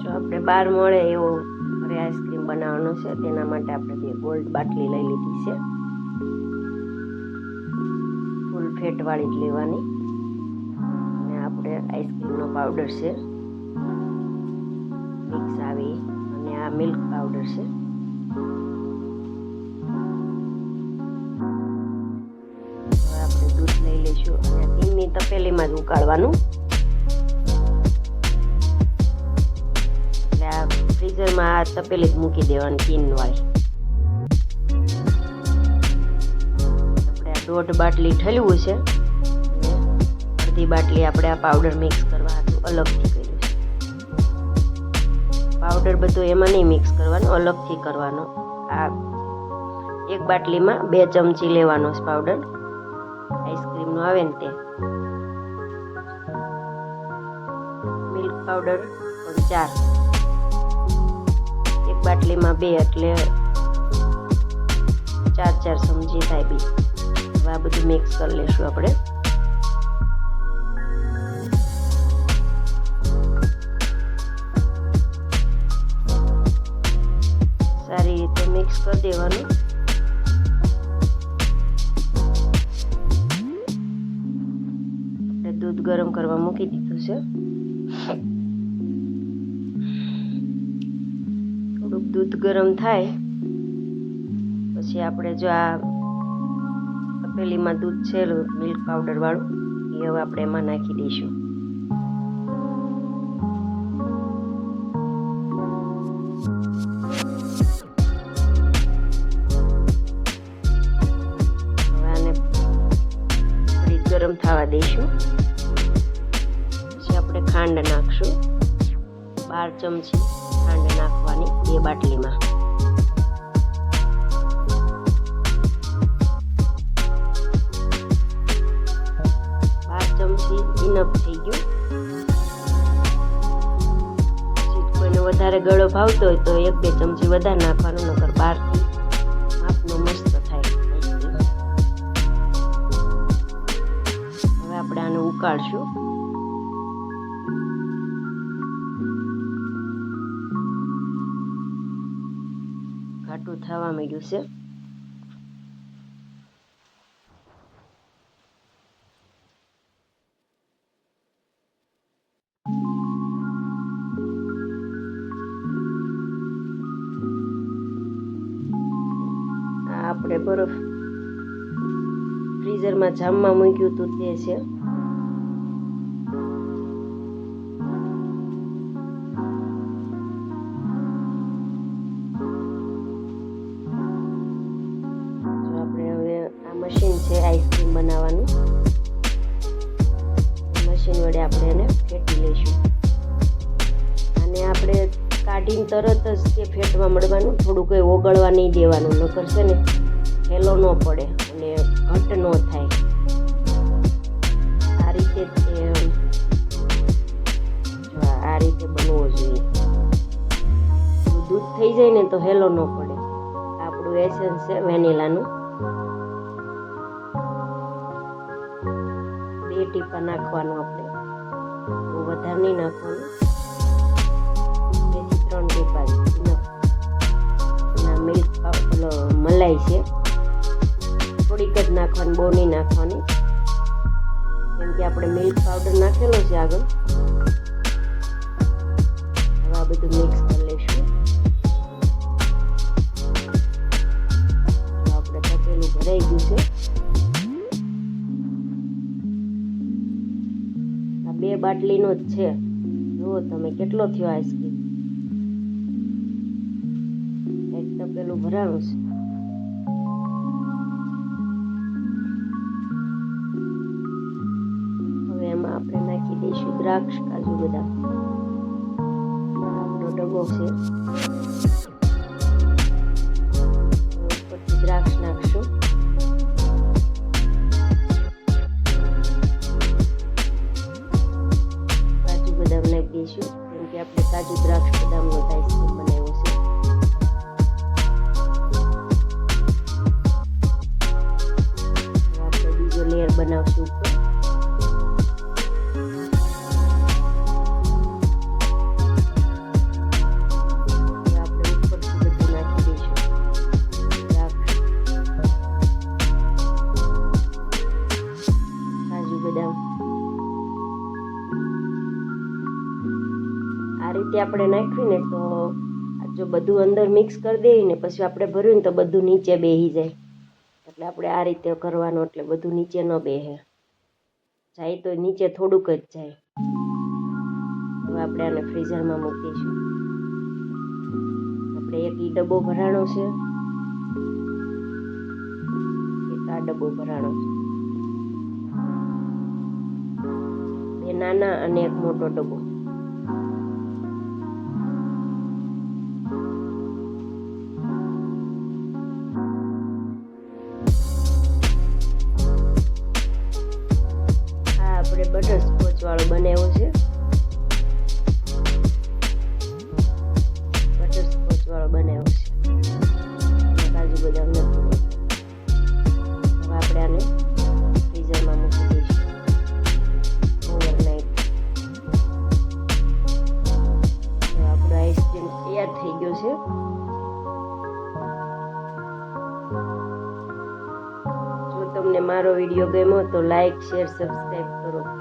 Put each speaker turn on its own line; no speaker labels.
જો આપણે બહાર મળે એવો ઘરે આઈસ્ક્રીમ બનાવવાનો છે, તેના માટે આપણે બે ગોલ્ડ બાટલી લઈ લીધી છે. ફૂલ ફેટવાળી જ લેવાની. અને આપણે આઈસ્ક્રીમનો પાવડર છે. મિક્સ આવી અને આ મિલ્ક પાવડર છે. આપણે દૂધ લઈ લઈશું. અને ધીમી તપેલીમાં જ ઉકાળવાનું. ફ્રીઝરમાં આ તપેલી મૂકી દેવાની ટીન વાળી આપણે આ દોઢ બાટલી ઠલવું છે. અડધી બાટલી આપણે આ પાવડર મિક્સ કરવા હતું, અલગથી કર્યું છે. પાવડર બધું એમાં નહીં મિક્સ કરવાનો, અલગથી કરવાનો. આ એક બાટલીમાં બે ચમચી લેવાનો છે પાવડર આઈસ્ક્રીમનો આવે ને તે. મિલ્ક પાવડર પણ ચાર. બાટલીમાં બે એટલે ચાર ચાર સમજી થાય બી. હવે આ બધું મિક્સ કરી લઈશું આપણે. સારી રીતે મિક્સ કરી દેવાનું. દૂધ ગરમ કરવા મૂકી દીધું છે. દૂધ ગરમ થાય, પછી આપણે જો આ તપેલીમાં દૂધ છે મિલ્ક પાવડરવાળું એ હવે આપણે એમાં નાખી દઈશું. ગરમ થવા દઈશું. પછી આપણે ખાંડ નાખશું. બાર ચમચી ખાંડ નાખવાની બે બાટલીમાં. બાર ચમચી ઇનફ થઈ ગયું. કોઈને વધારે ગળો ભાવતો હોય તો એક બે ચમચી વધારે નાખવાનું, નકર બારથી આપનો મસ્ત થાય. હવે આપણે આને ઉકાળશું. થવા માંડ્યું છે. આપણે બરફ ફ્રીઝરમાં જામમાં મૂક્યું હતું તે છે. છે આઈસ્ક્રીમ બનાવવાનું. મશીન વડે આપણે એને ફેટી લઈશું. અને આપણે કાઢીને તરત જ તે ફેટવા મળવાનું, થોડું કંઈ ઓગળવા નહીં દેવાનું, નકર છે ને હેલો ન પડે અને ઘટ ન થાય. આ રીતે આ રીતે બનવો જોઈએ. દૂધ થઈ જાય ને તો હેલો ન પડે. આપણું એસેન્સ છે વેનીલાનું ટીપા નાખવાનું આપણે. વધારે નહીં નાખવાનું. બેથી ત્રણ ટીપા enough. મિલ્ક પેલો મલાઈ છે. થોડીક જ નાખવાની, બહુ નહીં નાખવાની. કેમ કે આપણે મિલ્ક પાવડર નાખેલો છે આગળ. હવે આ બધું મિક્સ કરી બાટલીનો જ છે. જુઓ તમે, કેટલો થયો આઈસ્ક્રીમ એક તપેલું ભરાણું છે. હવે એમાં આપણે નાખી દઈશું દ્રાક્ષ, કાજુ બધા આ છે. ઉપરથી દ્રાક્ષ નાખશું. આ રીતે આપણે નાખવી ને તો જો બધું અંદર મિક્સ કરી દઈએ ને પછી આપણે ભર્યું ને તો બધું નીચે બેસી જાય. એટલે આપણે આ રીતે કરવાનું એટલે બધું નીચે ન બેસે જાય તો નીચે થોડુંક જ જાય. હવે આપણે આને ફ્રીઝરમાં મૂકીશું. આપણે એક ઈ ડબ્બો ભરાણો છે. એક આ ડબ્બો ભરાણો છે. બે નાના અને એક મોટો ડબ્બો. બટર સ્કોચ વાળો બનાવ્યો છે. બટર સ્કોચ વાળો બનાવ્યો છે. કાજુ બદામ નથી. હવે આપણે આને ફ્રીઝરમાં મૂકી દઈશું. ઓવરનાઇટ તૈયાર થઈ ગયો છે. તમને મારો વીડિયો ગમ્યો તો લાઈક શેર સબસ્ક્રાઈબ કરો.